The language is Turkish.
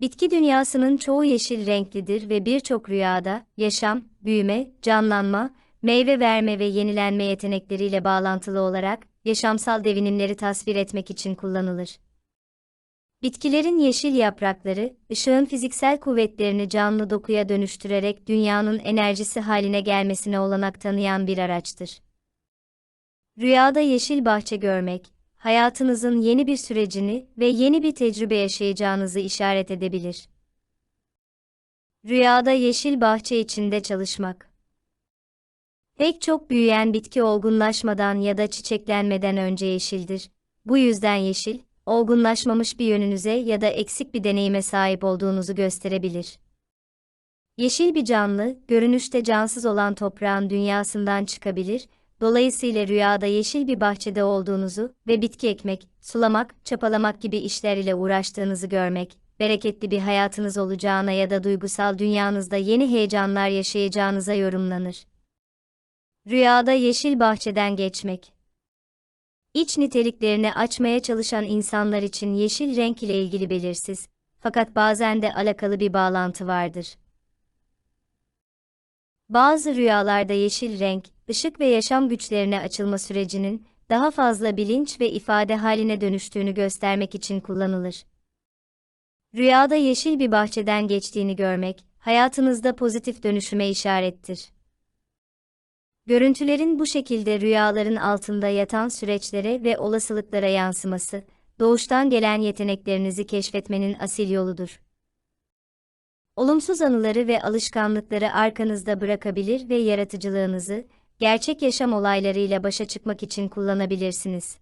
Bitki dünyasının çoğu yeşil renklidir ve birçok rüyada yaşam, büyüme, canlanma, meyve verme ve yenilenme yetenekleriyle bağlantılı olarak yaşamsal devinimleri tasvir etmek için kullanılır. Bitkilerin yeşil yaprakları, ışığın fiziksel kuvvetlerini canlı dokuya dönüştürerek dünyanın enerjisi haline gelmesine olanak tanıyan bir araçtır. Rüyada yeşil bahçe görmek, hayatınızın yeni bir sürecini ve yeni bir tecrübe yaşayacağınızı işaret edebilir. Rüyada yeşil bahçe içinde çalışmak. Pek çok büyüyen bitki olgunlaşmadan ya da çiçeklenmeden önce yeşildir. Bu yüzden yeşil, olgunlaşmamış bir yönünüze ya da eksik bir deneyime sahip olduğunuzu gösterebilir. Yeşil bir canlı, görünüşte cansız olan toprağın dünyasından çıkabilir Dolayısıyla rüyada yeşil bir bahçede olduğunuzu ve bitki ekmek, sulamak, çapalamak gibi işler ile uğraştığınızı görmek, bereketli bir hayatınız olacağına ya da duygusal dünyanızda yeni heyecanlar yaşayacağınıza yorumlanır. Rüyada yeşil bahçeden geçmek. İç niteliklerini açmaya çalışan insanlar için yeşil renk ile ilgili belirsiz, fakat bazen de alakalı bir bağlantı vardır. Bazı rüyalarda yeşil renk, ışık ve yaşam güçlerine açılma sürecinin daha fazla bilinç ve ifade haline dönüştüğünü göstermek için kullanılır. Rüyada yeşil bir bahçeden geçtiğini görmek, hayatınızda pozitif dönüşüme işarettir. Görüntülerin bu şekilde rüyaların altında yatan süreçlere ve olasılıklara yansıması, doğuştan gelen yeteneklerinizi keşfetmenin asil yoludur. Olumsuz anıları ve alışkanlıkları arkanızda bırakabilir ve yaratıcılığınızı, gerçek yaşam olaylarıyla başa çıkmak için kullanabilirsiniz.